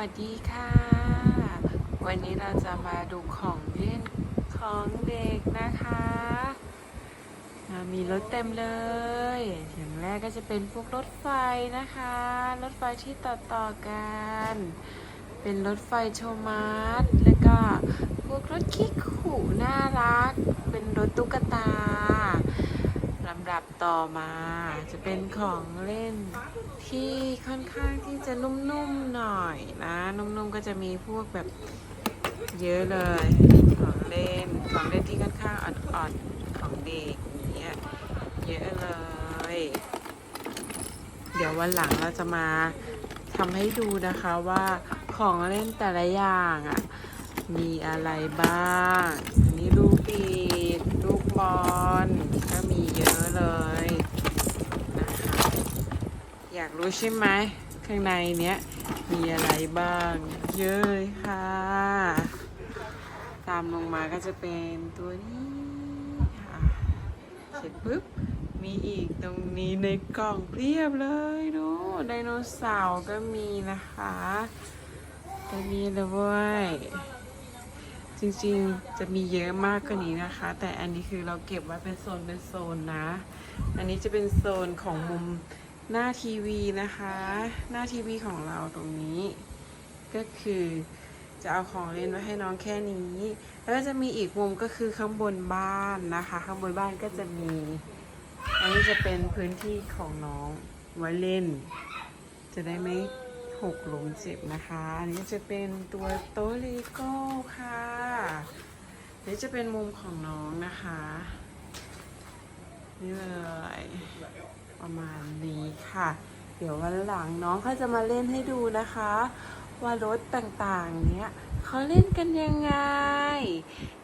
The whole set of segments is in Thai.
วัสดีค่ะ วันนี้เราจะมาดูของเล่นของเด็กนะคะมีรถเต็มเลย อย่างแรกก็จะเป็นพวกรถไฟนะคะ รถไฟที่ต่อต่อกัน เป็นรถไฟโชมัสแล้วก็พวกรถคิกขู่น่ารัก เป็นรถตุ๊กตา ดับต่อมาจะเป็นของเล่นที่ค่อนข้างที่จะนุ่มๆหน่อยนะ นุ่มๆก็จะมีพวกแบบเยอะเลย ของเล่นของเล่นที่ค่อนข้างอ่อนๆของเด็กอย่างเงี้ยเยอะเลย เดี๋ยววันหลังเราจะมาทำให้ดูนะคะว่าของเล่นแต่ละอย่างอะมีอะไรบ้างนนี้ลูกปีดลูก บอลก็มีเยอะเลยนะคะอยากรู้ใช่ไหมข้างในเนี้ยมีอะไรบ้าง เยอะเลยค่ะ ตามลงมาก็จะเป็นตัวนี้ค่ะเสร็จปุ๊บมีอีกตรงนี้ในกล่องเพียบเลยดูไดโนเสาร์ก็มีนะคะตัวนี้เลยเว้ย จริงๆจะมีเยอะมากกว่านี้นะคะ แต่อันนี้คือเราเก็บไว้เป็นโซนเป็นโซนนะ อันนี้จะเป็นโซนของมุมหน้าทีวีนะคะ หน้าทีวีของเราตรงนี้ ก็คือจะเอาของเล่นไว้ให้น้องแค่นี้ แล้วก็จะมีอีกมุมก็คือข้างบนบ้านนะคะ ข้างบนบ้านก็จะมี อันนี้จะเป็นพื้นที่ของน้องไว้เล่น จะได้ไม่หกล้มเจ็บนะคะ อันนี้จะเป็นตัวโต๊ะเลโก้ค่ะ นี้จะเป็นมุมของน้องนะคะ นี่เลยประมาณนี้ค่ะ เดี๋ยววันหลังน้องเขาจะมาเล่นให้ดูนะคะ ว่ารถต่างๆ เนี้ยเขาเล่นกันยังไง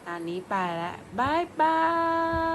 ตอนนี้ไปแล้วบายบาย